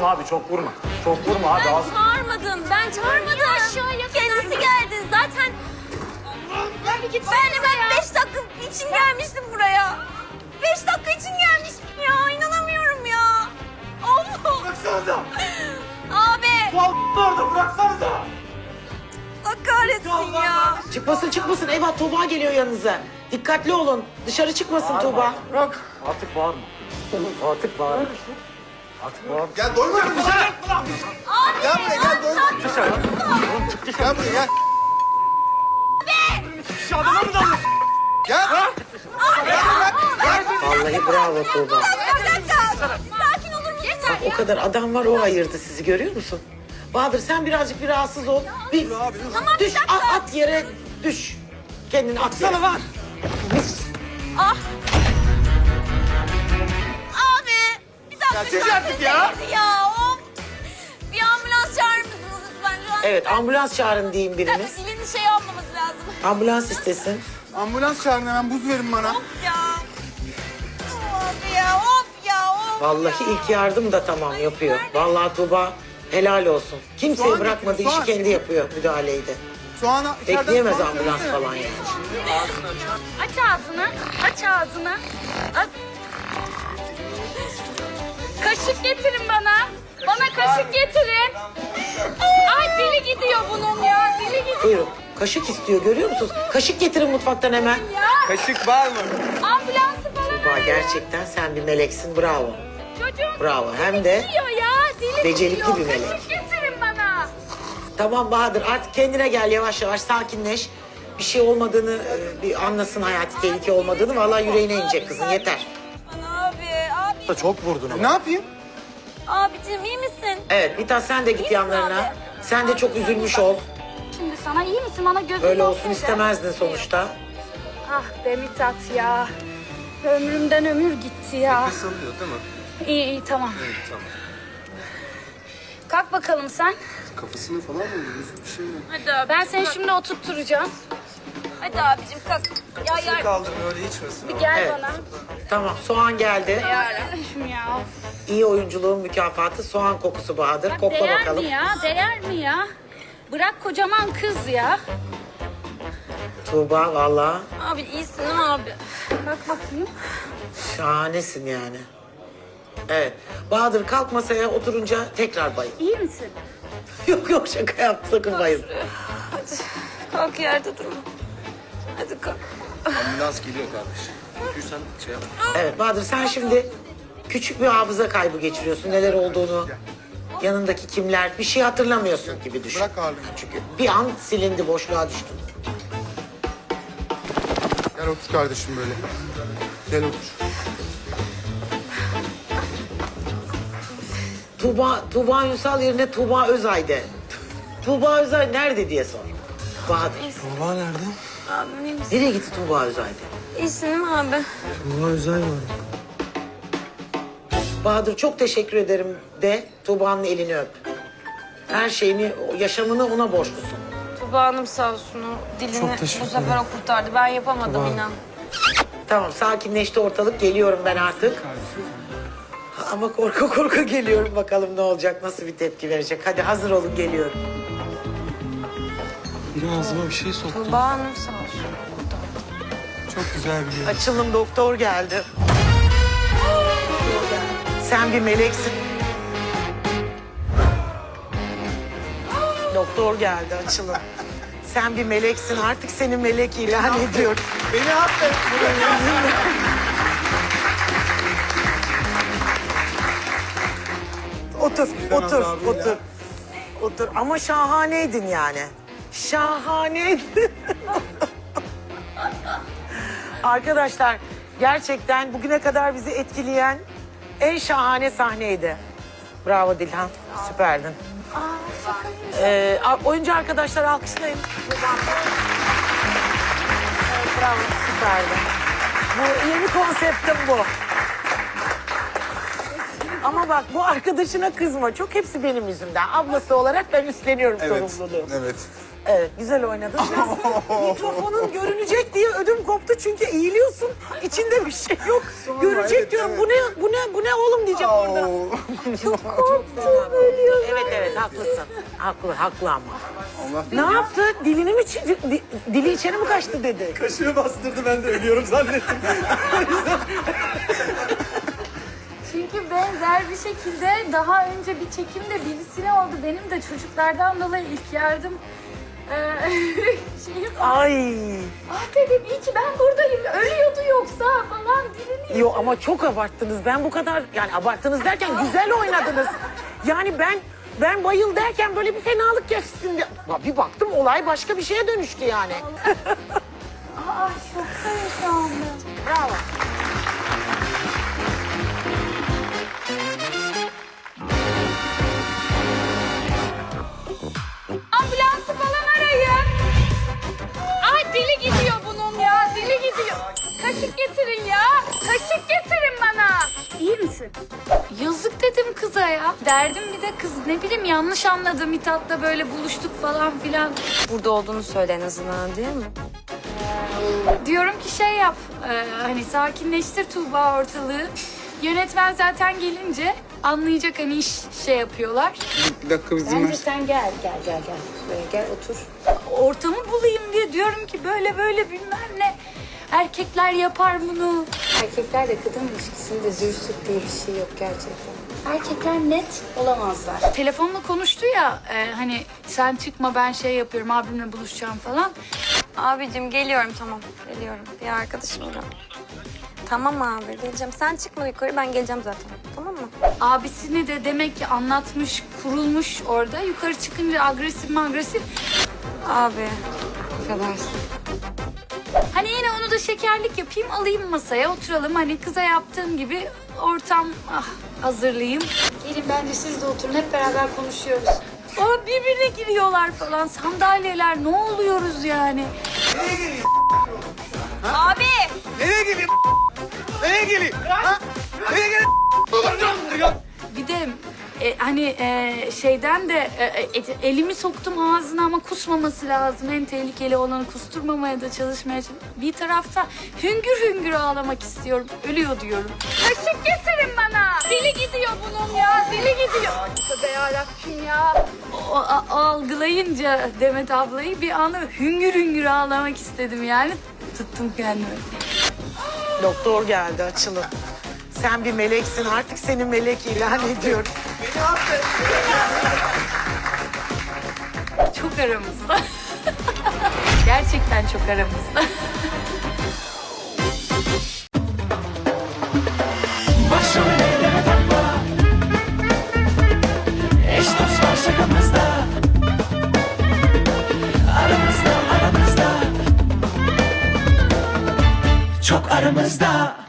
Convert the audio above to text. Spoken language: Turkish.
Tamam abi çok vurma. Çok vurma abi. Ben Az... çağırmadım. Ben çağırmadım. Kendisi geldi. Zaten ben hemen beş dakika için gelmiştim buraya. Beş dakika için gelmiştim ya. İnanamıyorum ya. Allah. Bıraksanıza. Abi. Bu orada bıraksanıza. Allah kahretsin ya. Çıkmasın çıkmasın. Eyvah Tuğba geliyor yanınıza. Dikkatli olun. Dışarı çıkmasın Tuğba. Bırak. Artık bağırma. Artık bağırma. Gel doymuyor musun? Abi. Gel buraya gel çık dışarı. Gel buraya gel. Şu adama mı dalıyorsun? Gel. Vallahi bravo Tuğba. Sakin olur musun? Yeter O kadar adam var o ayırdı sizi görüyor musun? Bahadır sen birazcık bir rahatsız ol. Bir Tamam, bir düş at, at yere düş. Kendini at yere. var. Ah. Şarkı artık ya. Ya of. Bir ambulans çağırır mısınız lütfen? Şu an Evet ambulans çağırın diyeyim biriniz. dilini şey almaması lazım. Ambulans istesin. Ambulans çağırın hemen buz verin bana. Of ya. Of ya of ya of Vallahi ya. ilk yardım da tamam yapıyor. Vallahi Tuğba helal olsun. Kimseyi Soğan bırakmadı getir, işi soğan. kendi yapıyor müdahaleyi de. İçeriden Bekleyemez soğan ambulans söylesene. falan yani. Aç ağzını. Aç ağzını. Aç. Kaşık getirin bana. Bana kaşık getirin. Ay dili gidiyor bunun ya. Dili gidiyor Buyurun. Kaşık istiyor görüyor musunuz? Kaşık getirin mutfaktan hemen. ya. Kaşık var mı? Ambulansı bana Tuğba gerçekten sen bir meleksin bravo. Çocuğun Bravo hem de gidiyor ya. Dili Becerikli gidiyor. bir melek. Kaşık getirin bana. Tamam Bahadır artık kendine gel yavaş yavaş sakinleş. Bir şey olmadığını e, bir anlasın hayati tehlike olmadığını. Vallahi yüreğine inecek kızın yeter. Abi. Çok vurdun ama. Ne yapayım? Abicim iyi misin? Evet Mithat sen de git misin yanlarına. abi? Sen de çok üzülmüş ol. Şimdi sana iyi misin? Bana gözün Böyle olsun istemezdin sonuçta. Ah be Mithat ya. Ömrümden ömür gitti ya. Sanıyor değil mi? İyi iyi tamam. tamam. Kalk bakalım sen. Kafasını falan mı vuruyorsun? Bir şey mi? Hadi abi. Ben seni şimdi oturtturacağım. Hadi abicim kalk. Ya yer. Kaldır öyle içmesin. Bir gel Evet. bana. Tamam soğan geldi. Arkadaşım ya. İyi oyunculuğun mükafatı soğan kokusu Bahadır. Bak Kokla değer bakalım. mi ya? Değer mi ya? Bırak kocaman kız ya. Tuğba valla Abi iyisin abi? Bak bakayım. şahanesin yani. Evet. Bahadır kalk masaya oturunca tekrar bayıl. İyi misin? yok yok şaka yaptım sakın bayıl. Hadi. Kalk yerde durma. Hadi kalk. Ambulans geliyor kardeşim. Yürürsen şey yap. Evet Bahadır sen şimdi küçük bir hafıza kaybı geçiriyorsun. Neler olduğunu, yanındaki kimler, bir şey hatırlamıyorsun gibi düşün. Bırak ağırlığını. Çünkü bir an silindi, boşluğa düştün. Gel otur kardeşim böyle. Gel otur. Tuğba, Tuğba Ünsal yerine Tuğba Özay'de. Tuğba Özay nerede diye sor. Bahadır. Baba nerede? Abi iyi misin? Nereye gitti Tuğba? İyisin değil mi abi? Baba özel var. Bahadır çok teşekkür ederim de Tuğba'nın elini öp. Her şeyini, yaşamını ona borçlusun. Tuba Hanım sağ olsun o dilini bu sefer o kurtardı. Ben yapamadım inan. Tamam sakinleşti ortalık geliyorum ben artık. Ama korku korku geliyorum bakalım ne olacak nasıl bir tepki verecek. Hadi hazır olun geliyorum. Biri ağzıma bir şey soktu. Tuba Hanım sağ olsun. Çok güzel bir yer. Açılım doktor geldi. Sen bir meleksin. Doktor geldi açılım. Sen bir meleksin artık seni melek ilan ediyorum. Beni affet. Otur, otur, otur. Otur ama şahaneydin yani. Şahaneydin. Arkadaşlar gerçekten bugüne kadar bizi etkileyen en şahane sahneydi. Bravo Dilhan, süperdin. Ee, oyuncu arkadaşlar alkışlayın. Evet, bravo, süperdin. Bu yeni konseptim bu. Ama bak bu arkadaşına kızma. Çok hepsi benim yüzümden. Ablası olarak ben üstleniyorum Evet. sorumluluğu. Evet. Evet güzel oynadın. Biraz mikrofonun görünecek diye ödüm koptu çünkü eğiliyorsun. İçinde bir şey yok. Görecek evet, diyorum. evet. Bu ne bu ne bu ne oğlum diyecek orada. Çok Evet evet haklısın. Haklı haklı ama. Allah Ne yaptı? Dilini mi çi- di- dili içeri mi kaçtı dedi. Kaşığı bastırdı ben de ölüyorum zannettim. Çünkü benzer bir şekilde daha önce bir çekimde birisine oldu. Benim de çocuklardan dolayı ilk yardım eee şeyim. Ay. Ah dedim iyi ki ben buradayım. Ölüyordu yoksa falan dilini. Yo ama çok abarttınız. Ben bu kadar yani abarttınız derken güzel oynadınız. Yani ben ben bayıl derken böyle bir fenalık geçsin diye. Ya Bir baktım olay başka bir şeye dönüştü yani. Aa şoktayım şu anda. Bravo. Misin? Yazık dedim kıza ya. Derdim bir de kız ne bileyim yanlış anladı. Mithat'la böyle buluştuk falan filan. Burada olduğunu söyle en azından değil mi? Diyorum ki şey yap. e, hani sakinleştir Tuğba ortalığı. Yönetmen zaten gelince anlayacak hani iş şey yapıyorlar. Bir dakika bizim Bence sen gel, gel, gel, gel. Böyle gel otur. Ortamı bulayım diye diyorum ki böyle böyle bilmem ne. Erkekler yapar bunu. Erkeklerle kadın ilişkisinde dürüstlük diye bir şey yok gerçekten. Erkekler net olamazlar. Telefonla konuştu ya e, hani sen çıkma ben şey yapıyorum abimle buluşacağım falan. Abicim geliyorum tamam. Geliyorum. Bir arkadaşım da. Tamam abi geleceğim. Sen çıkma yukarı ben geleceğim zaten. Tamam mı? Abisini de demek ki anlatmış, kurulmuş orada. Yukarı çıkınca agresif mi agresif. Abi. Affedersin. Hani yine onu da şekerlik yapayım alayım masaya oturalım. Hani kıza yaptığım gibi ortam ah, hazırlayayım. Gelin bence siz de oturun hep beraber konuşuyoruz. Aa, birbirine giriyorlar falan sandalyeler ne oluyoruz yani. Abi. Nereye geleyim? Nereye geleyim? Ha? Nereye geleyim? E, hani e, şeyden de e, e, elimi soktum ağzına ama kusmaması lazım. En tehlikeli olanı kusturmamaya da çalışmaya çalış- Bir tarafta hüngür hüngür ağlamak istiyorum. Ölüyor diyorum. Kaşık getirin bana. Dili gidiyor bunun ya. Dili gidiyor. Tövbe yarabbim ya. O, a- algılayınca Demet ablayı bir anda hüngür hüngür ağlamak istedim yani. Tuttum kendimi. Doktor geldi açılın. Sen bir meleksin artık seni melek ilan ediyorum. Çok aramızda. Gerçekten çok aramızda. Aramızda aramızda. Çok aramızda